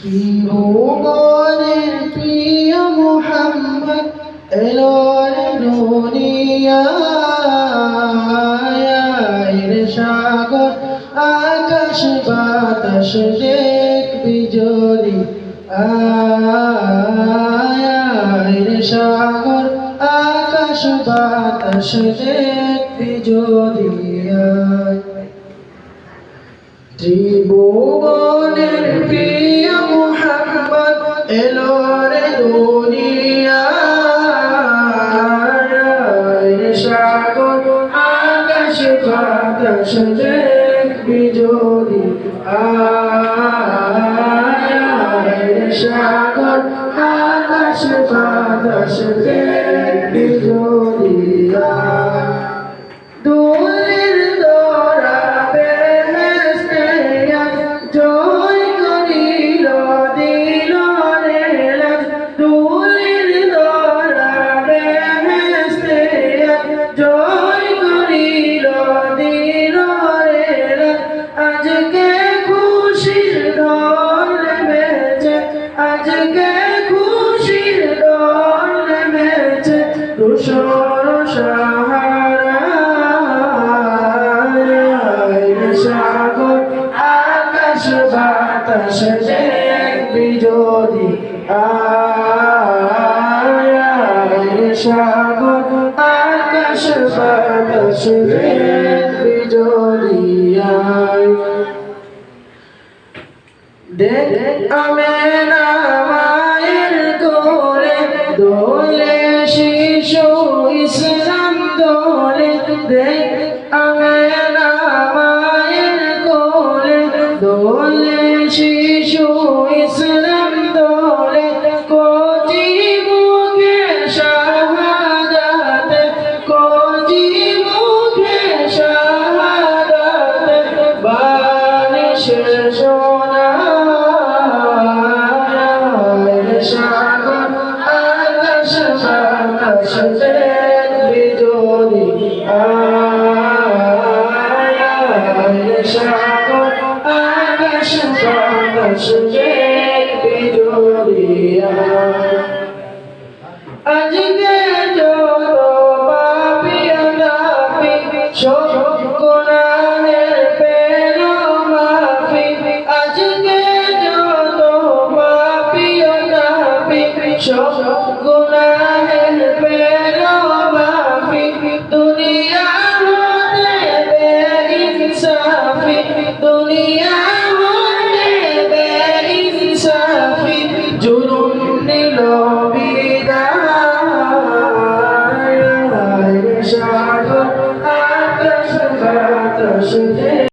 ত্রিভুবনের প্রিয় মোহাম্মদ এলো রে দুনিয়ায় সাগর, আকাশ বাতাস দেখবি যদি আয় সাগর, আকাশ আয়। দেখবি যদি আয় সাগর আকাশ বাতাস দেখবি বাতাস যদি আয় সাগর, আকাশ বাতাস যদি আয়। দেখ আমেনা মায়ের কোলে, দোলে শিশু ইসলাম দোলে, দেখ আমেনা দেখবি যদি আয় সাগর আকাশ যত পাপিয়া নাপি সব আজকে যত পাপিয়া নাপি সব গুনাহের